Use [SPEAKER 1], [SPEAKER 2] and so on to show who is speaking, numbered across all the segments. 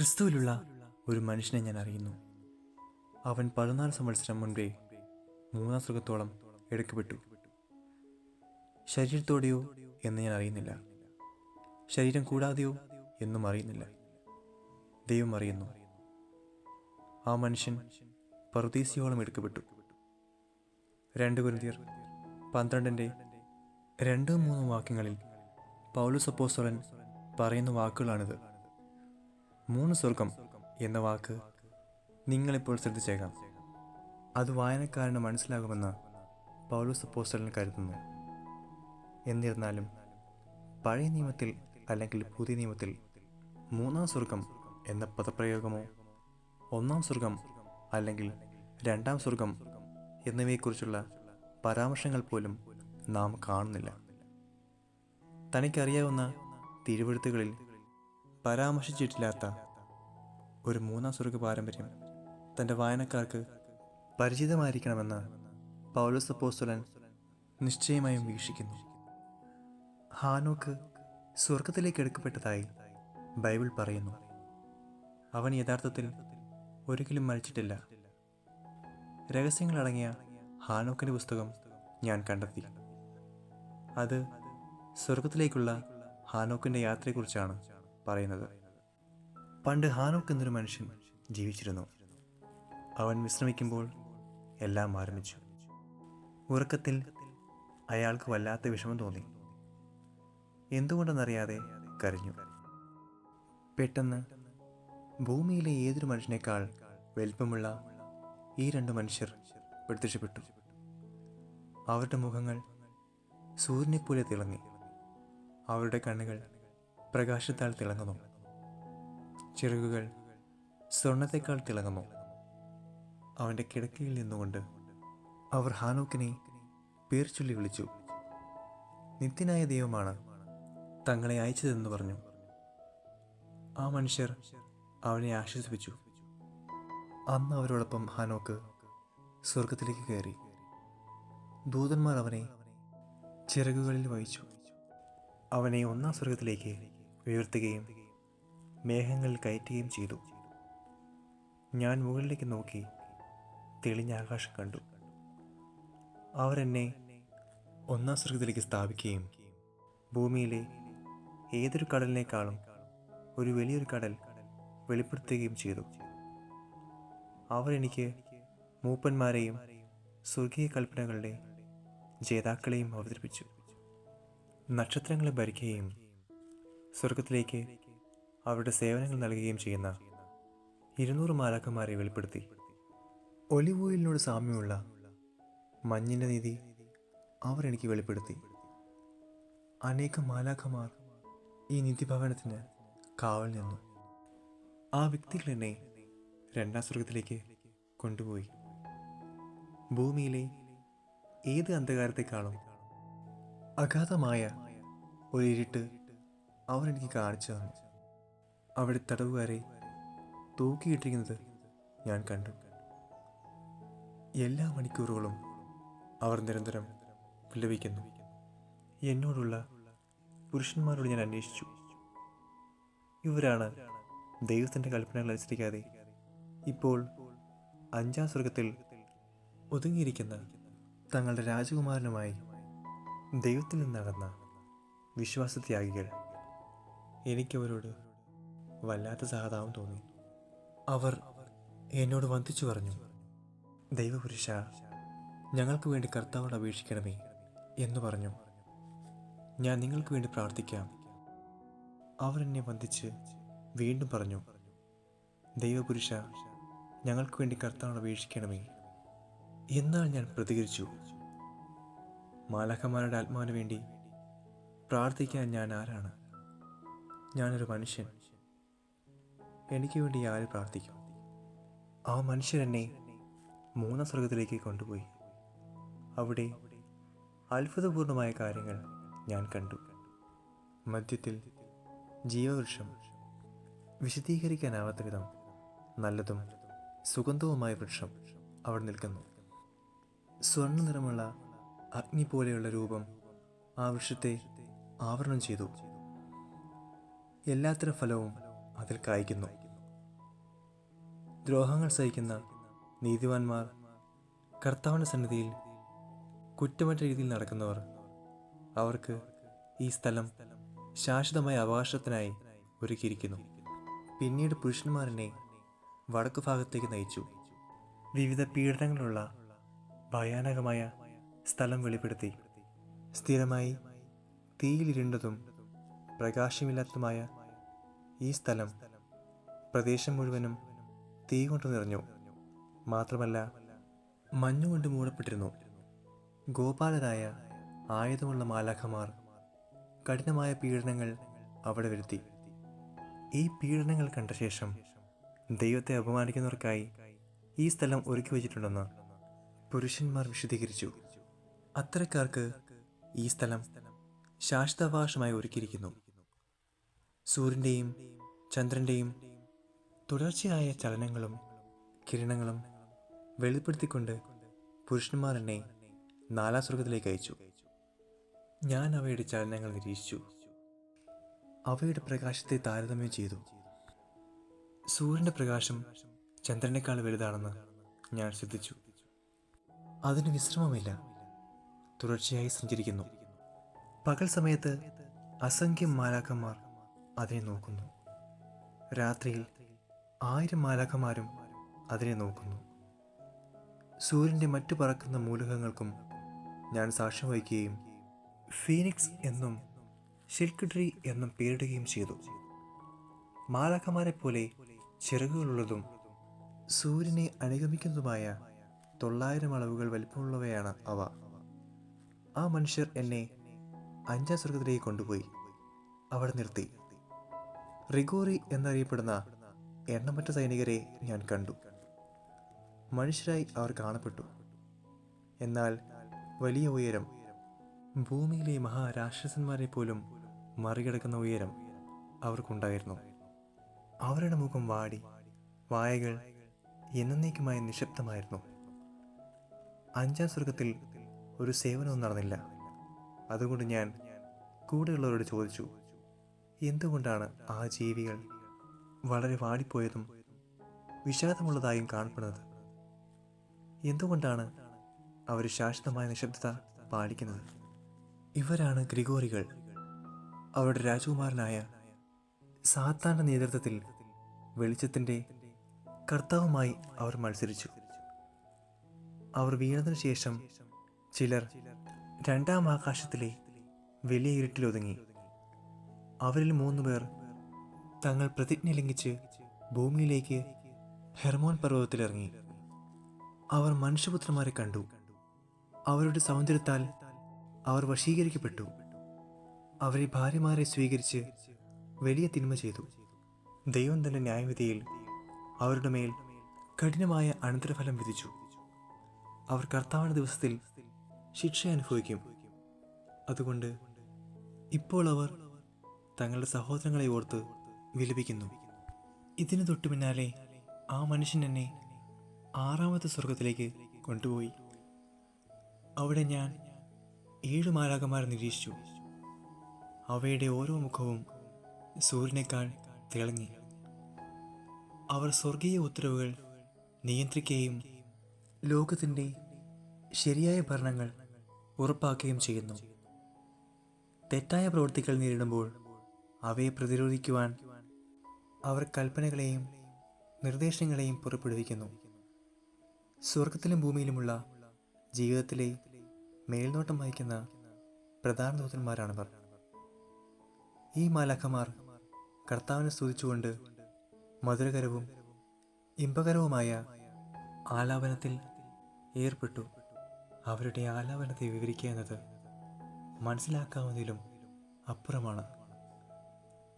[SPEAKER 1] ക്രിസ്തുവിലുള്ള ഒരു മനുഷ്യനെ ഞാൻ അറിയുന്നു. അവൻ പതിനാല് സംവത്സരം മുൻപേ മൂന്നാം സുഖത്തോളം എടുക്കപ്പെട്ടു. ശരീരത്തോടെയോ എന്ന് ഞാൻ അറിയുന്നില്ല. ശരീരം കൂടാതെയോ എന്നും അറിയുന്നില്ല. ദൈവം അറിയുന്നു. ആ മനുഷ്യൻ പർദീസിയോളം എടുക്കപ്പെട്ടു. രണ്ട് കുരുതിയർ പന്ത്രണ്ടിന്റെ രണ്ടും മൂന്നും വാക്യങ്ങളിൽ പൗലു അപ്പോസ്തലൻ പറയുന്ന വാക്കുകളാണിത്. മൂന്ന് സ്വർഗം എന്ന വാക്ക് നിങ്ങളിപ്പോൾ ശ്രദ്ധിച്ചേക്കാം. അത് വായനക്കാരന് മനസ്സിലാകുമെന്ന് പൗലോസ് അപ്പോസ്റ്റലിന് കരുതുന്നു. എന്നിരുന്നാലും പഴയ നിയമത്തിൽ അല്ലെങ്കിൽ പുതിയ നിയമത്തിൽ മൂന്നാം സ്വർഗം എന്ന പദപ്രയോഗമോ ഒന്നാം സ്വർഗം അല്ലെങ്കിൽ രണ്ടാം സ്വർഗം എന്നിവയെക്കുറിച്ചുള്ള പരാമർശങ്ങൾ പോലും നാം കാണുന്നില്ല. തനിക്കറിയാവുന്ന തിരുവഴുത്തുകളിൽ പരാമർശിച്ചിട്ടില്ലാത്ത ഒരു മൂന്നാം സ്വർഗ പാരമ്പര്യം തന്റെ വായനക്കാർക്ക് പരിചിതമായിരിക്കണമെന്ന് പൗലോസ് അപ്പോസ്തലൻ നിശ്ചയമായും വീക്ഷിക്കുന്നു. ഹാനോക്ക് സ്വർഗത്തിലേക്ക് എടുക്കപ്പെട്ടതായി ബൈബിൾ പറയുന്നു. അവൻ യഥാർത്ഥത്തിൽ ഒരിക്കലും മരിച്ചിട്ടില്ല. രഹസ്യങ്ങളടങ്ങിയ ഹാനോക്കിന്റെ പുസ്തകം ഞാൻ കണ്ടെത്തി. അത് സ്വർഗത്തിലേക്കുള്ള ഹാനോക്കിന്റെ യാത്രയെക്കുറിച്ചാണ്. പറയുന്നത്. പണ്ട് ഹാനോക്ക് എന്നൊരു മനുഷ്യൻ ജീവിച്ചിരുന്നു. അവൻ വിശ്രമിക്കുമ്പോൾ എല്ലാം ആരംഭിച്ചു. ഉറക്കത്തിൽ അയാൾക്ക് വല്ലാത്ത വിഷമം തോന്നി. എന്തുകൊണ്ടെന്നറിയാതെ കരഞ്ഞു. പെട്ടെന്ന് ഭൂമിയിലെ ഏതൊരു മനുഷ്യനേക്കാൾ വലിപ്പമുള്ള ഈ രണ്ട് മനുഷ്യർ പ്രത്യക്ഷപ്പെട്ടു. അവരുടെ മുഖങ്ങൾ സൂര്യനെപ്പോലെ തിളങ്ങി. അവരുടെ കണ്ണുകൾ പ്രകാശത്താൽ തിളങ്ങുന്നു. ചിറകുകൾ സ്വർണത്തെക്കാൾ തിളങ്ങുന്നു. അവന്റെ കിടക്കയിൽ നിന്നുകൊണ്ട് അവർ ഹാനോക്കിനെ പേർ ചൊല്ലി വിളിച്ചു. നിത്യനായ ദൈവമാണ് തങ്ങളെ അയച്ചതെന്ന് പറഞ്ഞു. ആ മനുഷ്യർ അവനെ ആശ്വസിപ്പിച്ചു. അന്ന് അവരോടൊപ്പം ഹാനോക്ക് സ്വർഗത്തിലേക്ക് കയറി. ദൂതന്മാർ അവനെ ചിറകുകളിൽ വഹിച്ചു. അവനെ ഒന്നാം സ്വർഗത്തിലേക്ക് ഉയർത്തുകയും മേഘങ്ങൾ കയറ്റുകയും ചെയ്തു. ഞാൻ മുകളിലേക്ക് നോക്കി തെളിഞ്ഞ ആകാശം കണ്ടു. അവർ എന്നെ ഒന്നാം സ്വർഗത്തിലേക്ക് സ്ഥാപിക്കുകയും ഭൂമിയിലെ ഏതൊരു കടലിനേക്കാളും ഒരു വലിയൊരു കടൽ വെളിപ്പെടുത്തുകയും ചെയ്തു. അവർ എനിക്ക് മൂപ്പന്മാരെയും സ്വർഗീയ കൽപ്പനകളുടെ ജേതാക്കളെയും അവതരിപ്പിച്ചു. നക്ഷത്രങ്ങളെ ഭരിക്കുകയും സ്വർഗത്തിലേക്ക് അവരുടെ സേവനങ്ങൾ നൽകുകയും ചെയ്യുന്ന ഇരുന്നൂറ് മാലാക്കന്മാരെ വെളിപ്പെടുത്തി. ഒലിവോയിലിനോട് സാമ്യമുള്ള മഞ്ഞിന്റെ നീതി അവർ എനിക്ക് വെളിപ്പെടുത്തി. അനേകം മാലാഖമാർ ഈ നിധിഭവനത്തിന് കാവൽ നിന്നു. ആ വ്യക്തികൾ എന്നെ രണ്ടാം സ്വർഗത്തിലേക്ക് കൊണ്ടുപോയി. ഭൂമിയിലെ ഏത് അന്ധകാരത്തെക്കാളും അഗാധമായ ഒരു ഇരുട്ട് അവർ എനിക്ക് കാണിച്ചു തന്നു. അവിടെ തടവുകാരെ തൂക്കിയിട്ടിരിക്കുന്നത് ഞാൻ കണ്ടു. എല്ലാ മണിക്കൂറുകളും അവർ നിരന്തരം വിലപിക്കുന്നു. എന്നോടുള്ള പുരുഷന്മാരോട് ഞാൻ അന്വേഷിച്ചു. ഇവരാണ് ദൈവത്തിന്റെ കൽപ്പനകൾ അനുസരിക്കാതെ ഇപ്പോൾ അഞ്ചാം സ്വർഗത്തിൽ ഒതുങ്ങിയിരിക്കുന്ന തങ്ങളുടെ രാജകുമാരനുമായി ദൈവത്തിൽ നിന്നകന്ന വിശ്വാസത്യാഗികൾ. എനിക്കവരോട് വല്ലാത്ത സഹതാപം തോന്നി. അവർ എന്നോട് വന്ദിച്ചു പറഞ്ഞു ദൈവപുരുഷ ഞങ്ങൾക്ക് വേണ്ടി കർത്താവോട് അപേക്ഷിക്കണമേ എന്ന് പറഞ്ഞു. ഞാൻ നിങ്ങൾക്ക് വേണ്ടി പ്രാർത്ഥിക്കാം. അവർ എന്നെ വന്ദിച്ച് വീണ്ടും പറഞ്ഞു ദൈവപുരുഷ ഞങ്ങൾക്ക് വേണ്ടി കർത്താവോട് അപേക്ഷിക്കണമേ എന്നാൽ ഞാൻ പ്രതികരിച്ചു. മാലഹമാരുടെ ആത്മാവിന് വേണ്ടി പ്രാർത്ഥിക്കാൻ ഞാൻ ആരാണ്? ഞാനൊരു മനുഷ്യൻ. എനിക്ക് വേണ്ടി ആര് പ്രാർത്ഥിക്കും. ആ മനുഷ്യൻ എന്നെ മൂന്നാം സ്വർഗത്തിലേക്ക് കൊണ്ടുപോയി. അവിടെ അത്ഭുതപൂർണമായ കാര്യങ്ങൾ ഞാൻ കണ്ടു. മധ്യത്തിൽ ജീവവൃക്ഷം വിശദീകരിക്കാനാവാത്ത വിധം നല്ലതും സുഗന്ധവുമായ വൃക്ഷം അവിടെ നിൽക്കുന്നു. സ്വർണ നിറമുള്ള അഗ്നി പോലെയുള്ള രൂപം ആ വൃക്ഷത്തെ ആവരണം ചെയ്തു. എല്ലാത്തരം ഫലവും അതിൽ കായ്ക്കുന്നു. ദ്രോഹങ്ങൾ സഹിക്കുന്ന നീതിവാന്മാർ കർത്താവിന്റെ സന്നിധിയിൽ കുറ്റമറ്റ രീതിയിൽ നടക്കുന്നവർ അവർക്ക് ഈ സ്ഥലം ശാശ്വതമായ അവകാശത്തിനായി ഒരുക്കിയിരിക്കുന്നു. പിന്നീട് പുരുഷന്മാരനെ വടക്കു ഭാഗത്തേക്ക് നയിച്ചു. വിവിധ പീഡനങ്ങളുള്ള ഭയാനകമായ സ്ഥലം വെളിപ്പെടുത്തി. സ്ഥിരമായി തീയിലിരുണ്ടതും പ്രകാശമില്ലാത്തതുമായ ഈ സ്ഥലം പ്രദേശം മുഴുവനും തീ കൊണ്ട് നിറഞ്ഞു. മാത്രമല്ല മഞ്ഞുകൊണ്ട് മൂടപ്പെട്ടിരുന്നു. ഗോപാലരായ ആയുധമുള്ള മാലാഖമാർ കഠിനമായ പീഡനങ്ങൾ അവിടെ വരുത്തി. ഈ പീഡനങ്ങൾ കണ്ട ശേഷം ദൈവത്തെ അപമാനിക്കുന്നവർക്കായി ഈ സ്ഥലം ഒരുക്കി വച്ചിട്ടുണ്ടെന്ന് പുരുഷന്മാർ വിശദീകരിച്ചു. അത്തരക്കാർക്ക് ഈ സ്ഥലം ശാശ്വതാവകാശമായി ഒരുക്കിയിരിക്കുന്നു. സൂര്യന്റെയും ചന്ദ്രന്റെയും തുടർച്ചയായ ചലനങ്ങളും കിരണങ്ങളും വെളിപ്പെടുത്തിക്കൊണ്ട് പുരുഷന്മാർ എന്നെ നാലാം സ്വർഗത്തിലേക്ക് അയച്ചു. ഞാൻ അവയുടെ ചലനങ്ങൾ നിരീക്ഷിച്ചു. അവയുടെ പ്രകാശത്തെ താരതമ്യം ചെയ്തു. സൂര്യന്റെ പ്രകാശം ചന്ദ്രനേക്കാൾ വലുതാണെന്ന് ഞാൻ ശ്രദ്ധിച്ചു. അതിന് വിശ്രമമില്ല. തുടർച്ചയായി സഞ്ചരിക്കുന്നു. പകൽ സമയത്ത് അസംഖ്യം മാലാഖന്മാർ അതിനെ നോക്കുന്നു. രാത്രിയിൽ ആയിരം മാലാഖമാരും അതിനെ നോക്കുന്നു. സൂര്യന്റെ മറ്റു പറക്കുന്ന മൂലകങ്ങൾക്കും ഞാൻ സാക്ഷ്യം വഹിക്കുകയും ഫീനിക്സ് എന്നും ഷിൽക്ക് ട്രീ എന്നും പേരിടുകയും ചെയ്തു. മാലാഖമാരെ പോലെ ചിറകുകളുള്ളതും സൂര്യനെ അനുഗമിക്കുന്നതുമായ തൊള്ളായിരം അളവുകൾ വലിപ്പമുള്ളവയാണ് അവ. ആ മനുഷ്യർ എന്നെ അഞ്ചാം സ്വർഗത്തിലേക്ക് കൊണ്ടുപോയി. അവിടെ നിർത്തി. റിഗോറി എന്നറിയപ്പെടുന്ന എണ്ണമറ്റ സൈനികരെ ഞാൻ കണ്ടു. മനുഷ്യരായി അവർ കാണപ്പെട്ടു. എന്നാൽ വലിയ ഉയരം ഭൂമിയിലെ മഹാരാക്ഷസന്മാരെ പോലും മറികടക്കുന്ന ഉയരം അവർക്കുണ്ടായിരുന്നു. അവരുടെ മുഖം വാടി വായകൾ എന്നേക്കുമായി നിശബ്ദമായിരുന്നു. അഞ്ചാം സ്വർഗത്തിൽ ഒരു സേവനവും നടന്നില്ല. അതുകൊണ്ട് ഞാൻ കൂടെയുള്ളവരോട് ചോദിച്ചു എന്തുകൊണ്ടാണ് ആ ജീവികൾ വളരെ വാടിപ്പോയതും വിഷാദമുള്ളതായും കാണപ്പെടുന്നത്? എന്തുകൊണ്ടാണ് അവർ ശാശ്വതമായ നിശബ്ദത പാലിക്കുന്നത്? ഇവരാണ് ഗ്രിഗോറികൾ. അവരുടെ രാജകുമാരനായ സാത്താന്റെ നേതൃത്വത്തിൽ വെളിച്ചത്തിന്റെ കർത്താവുമായി അവർ മത്സരിച്ചു. അവർ വീണതിനു ശേഷം ചിലർ രണ്ടാം ആകാശത്തിലെ വലിയ ഇരുട്ടിലൊതുങ്ങി. അവരിൽ മൂന്ന് പേർ തങ്ങൾ പ്രതിജ്ഞ ലംഘിച്ച് ഭൂമിയിലേക്ക് ഹെർമോൻ പർവതത്തിലിറങ്ങി. അവർ മനുഷ്യപുത്രന്മാരെ കണ്ടു. അവരുടെ സൗന്ദര്യത്താൽ അവർ വശീകരിക്കപ്പെട്ടു. അവരെ ഭാര്യമാരെ സ്വീകരിച്ച് വലിയ തിന്മ ചെയ്തു. ദൈവം തന്റെ ന്യായവിധിയിൽ അവരുടെ മേൽ കഠിനമായ അനന്തരഫലം വിധിച്ചു. അവർ കർത്താവിന്റെ ദിവസത്തിൽ ശിക്ഷ അനുഭവിക്കും. അതുകൊണ്ട് ഇപ്പോൾ അവർ തങ്ങളുടെ സഹോദരങ്ങളെ ഓർത്ത് വിലപിക്കുന്നു. ഇതിനു തൊട്ടു പിന്നാലെ ആ മനുഷ്യൻ എന്നെ ആറാമത്തെ സ്വർഗത്തിലേക്ക് കൊണ്ടുപോയി. അവിടെ ഞാൻ ഏഴ് മാലാകന്മാരെ നിരീക്ഷിച്ചു. അവയുടെ ഓരോ മുഖവും സൂര്യനേക്കാൾ തിളങ്ങി. അവർ സ്വർഗീയ ഉത്തരവുകൾ നിയന്ത്രിക്കുകയും ലോകത്തിന്റെ ശരിയായ ഭരണങ്ങൾ ഉറപ്പാക്കുകയും ചെയ്യുന്നു. തെറ്റായ പ്രവൃത്തികൾ നേരിടുമ്പോൾ അവയെ പ്രതിരോധിക്കുവാൻ അവർ കൽപ്പനകളെയും നിർദ്ദേശങ്ങളെയും പുറപ്പെടുവിക്കുന്നു. സ്വർഗത്തിലും ഭൂമിയിലുമുള്ള ജീവിതത്തിലെ മേൽനോട്ടം വഹിക്കുന്ന പ്രധാന ദൂതന്മാരാണിവർ. ഈ മാലാഖമാർ കർത്താവിനെ സ്തുതിച്ചുകൊണ്ട് മധുരകരവും ഇമ്പകരവുമായ ആലാപനത്തിൽ ഏർപ്പെട്ടു. അവരുടെ ആലാപനത്തെ വിവരിക്കുക എന്നത് മനസ്സിലാക്കാവുന്നതിലും അപ്പുറമാണ്.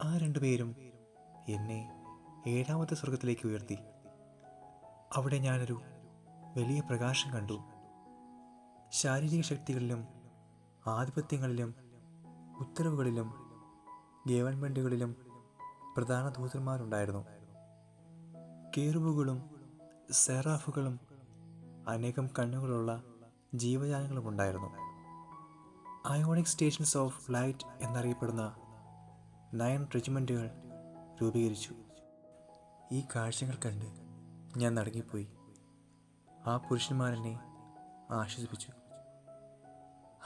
[SPEAKER 1] ആ രണ്ടുപേരും എന്നെ ഏഴാമത്തെ സ്വർഗത്തിലേക്ക് ഉയർത്തി. അവിടെ ഞാനൊരു വലിയ പ്രകാശം കണ്ടു. ശാരീരിക ശക്തികളിലും ആധിപത്യങ്ങളിലും ഉത്തരവുകളിലും ഗവൺമെന്റുകളിലും പ്രധാന ദൂതന്മാരുണ്ടായിരുന്നു. കേറുവുകളും സെറാഫുകളും അനേകം കണ്ണുകളുള്ള ജീവജാലങ്ങളും ഉണ്ടായിരുന്നു അയോണിക് സ്റ്റേഷൻസ് ഓഫ് ലൈറ്റ് എന്നറിയപ്പെടുന്ന നയൻ റെജിമെന്റുകൾ രൂപീകരിച്ചു. ഈ കാഴ്ചകൾ കണ്ട് ഞാൻ നടങ്ങിപ്പോയി. ആ പുരുഷന്മാരെന്നെ ആശ്വസിപ്പിച്ചു.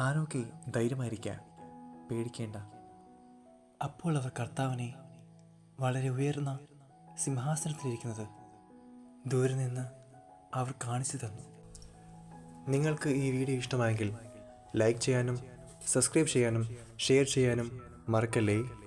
[SPEAKER 1] ആരോക്കെ ധൈര്യമായിരിക്കാം? പേടിക്കേണ്ട. അപ്പോൾ അവർ കർത്താവിനെ വളരെ ഉയർന്ന സിംഹാസനത്തിലിരിക്കുന്നത് ദൂരെ നിന്ന് അവർ കാണിച്ചു തന്നു. നിങ്ങൾക്ക് ഈ വീഡിയോ ഇഷ്ടമായെങ്കിൽ ലൈക്ക് ചെയ്യാനും സബ്സ്ക്രൈബ് ചെയ്യാനും ഷെയർ ചെയ്യാനും മറക്കല്ലേ?